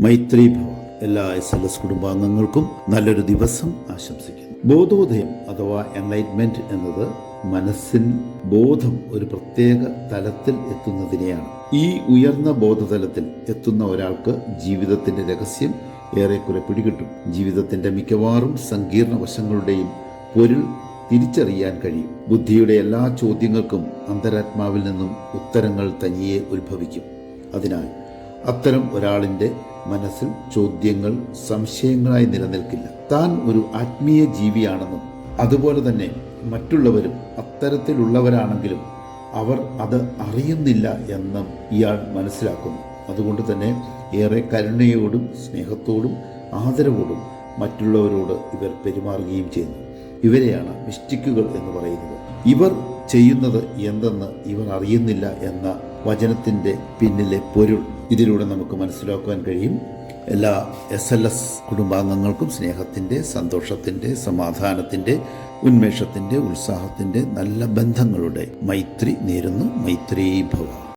മൈത്രി എല്ലാ S L S കുടുംബാംഗങ്ങൾക്കും നല്ലൊരു ദിവസം ആശംസിക്കുന്നു. ബോധോദയം അഥവാ എൻലൈറ്റ്മെന്റ് എന്നത് മനസ്സിൻ ബോധം ഒരു പ്രത്യേക തലത്തിൽ എത്തുന്നതിനെയാണ്. ഈ ഉയർന്ന ബോധതലത്തിൽ എത്തുന്ന ഒരാൾക്ക് ജീവിതത്തിന്റെ രഹസ്യം ഏറെക്കുറെ പിടികിട്ടും. ജീവിതത്തിന്റെ മിക്കവാറും സങ്കീർണ വശങ്ങളുടെയും പൊരുൾ തിരിച്ചറിയാൻ കഴിയും. ബുദ്ധിയുടെ എല്ലാ ചോദ്യങ്ങൾക്കും അന്തരാത്മാവിൽ നിന്നും ഉത്തരങ്ങൾ തനിയെ ഉത്ഭവിക്കും. അതിനാൽ അത്തരം ഒരാളിന്റെ മനസ്സിൽ ചോദ്യങ്ങൾ സംശയങ്ങളായി നിലനിൽക്കില്ല. താൻ ഒരു ആത്മീയ ജീവിയാണെന്നും അതുപോലെ തന്നെ മറ്റുള്ളവരും അത്തരത്തിലുള്ളവരാണെങ്കിലും അവർ അത് അറിയുന്നില്ല എന്നും ഇയാൾ മനസ്സിലാക്കുന്നു. അതുകൊണ്ട് തന്നെ ഏറെ കരുണയോടും സ്നേഹത്തോടും ആദരവോടും മറ്റുള്ളവരോട് ഇവർ പെരുമാറുകയും ചെയ്യുന്നു. ഇവരെയാണ് മിസ്റ്റിക്കുകൾ എന്ന് പറയുന്നത്. ഇവർ ചെയ്യുന്നത് എന്തെന്ന് ഇവർ അറിയുന്നില്ല എന്ന വചനത്തിന്റെ പിന്നിലെ പൊരുൾ ഇതിലൂടെ നമുക്ക് മനസ്സിലാക്കുവാൻ കഴിയും. എല്ലാ എസ് എൽ എസ് കുടുംബാംഗങ്ങൾക്കും സ്നേഹത്തിന്റെ സന്തോഷത്തിന്റെ സമാധാനത്തിന്റെ ഉന്മേഷത്തിന്റെ ഉത്സാഹത്തിന്റെ നല്ല ബന്ധങ്ങളുടെ മൈത്രി നേരുന്നു. മൈത്രീ ഭവ